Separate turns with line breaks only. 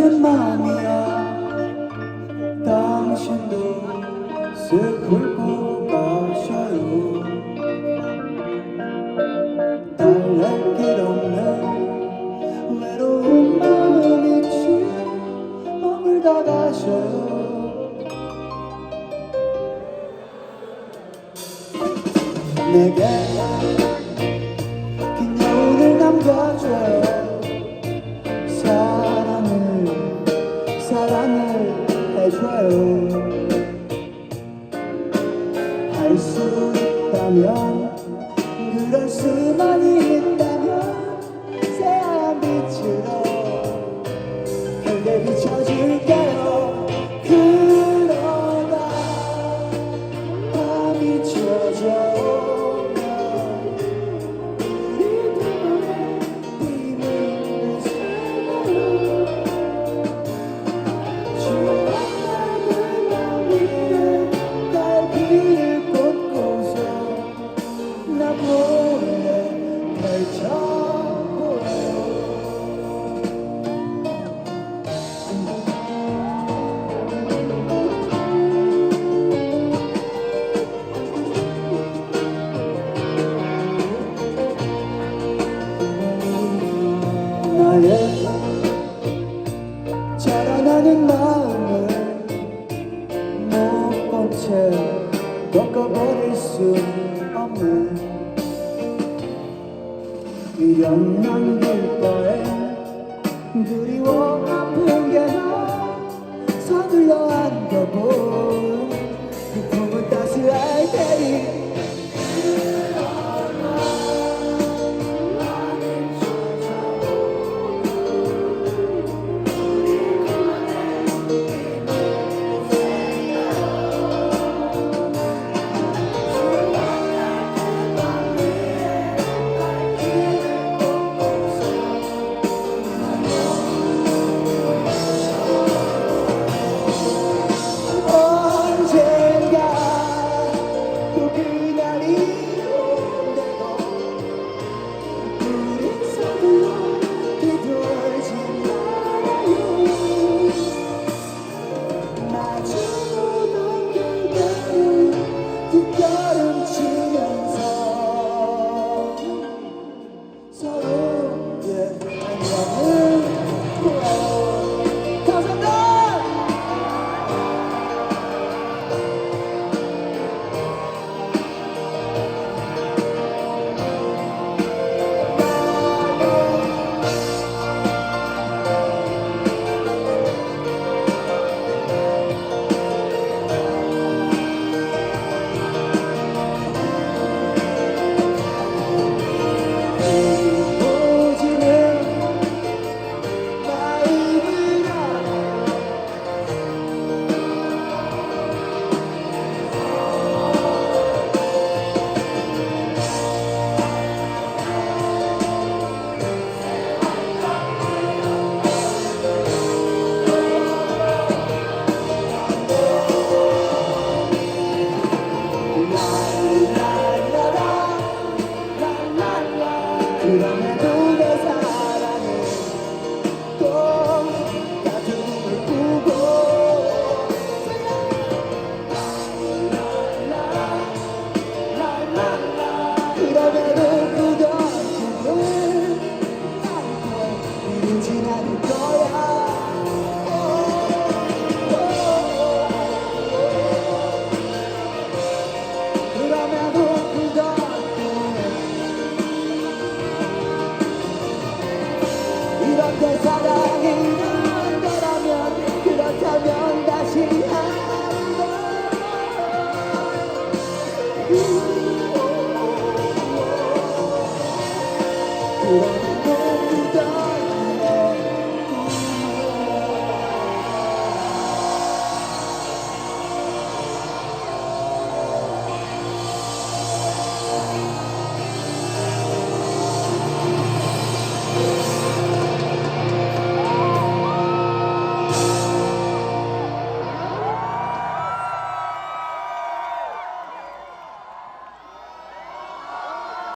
쓰인 마음이야 당신도 쓱 훑고 가셔요. 달랠 길 없는 외로운 마음이 취해 머물다 가셔요. 내게 긴 여운을 남겨줘요 할 수 있다면 그럴 수만 있 나의 자라나는 마음을 못본 채 꺾어버릴 수 없네 미련 남길 거에 그리워 아픈 게나 서둘러 안겨본 그 품은 따스할 테니 그럼에도 내 사랑은 또 꿈을 꾸고 그럼에도 그던 꿈을 안고 이루진 않을 거야 사랑이 있는 거라면 그렇다면 다시 한번.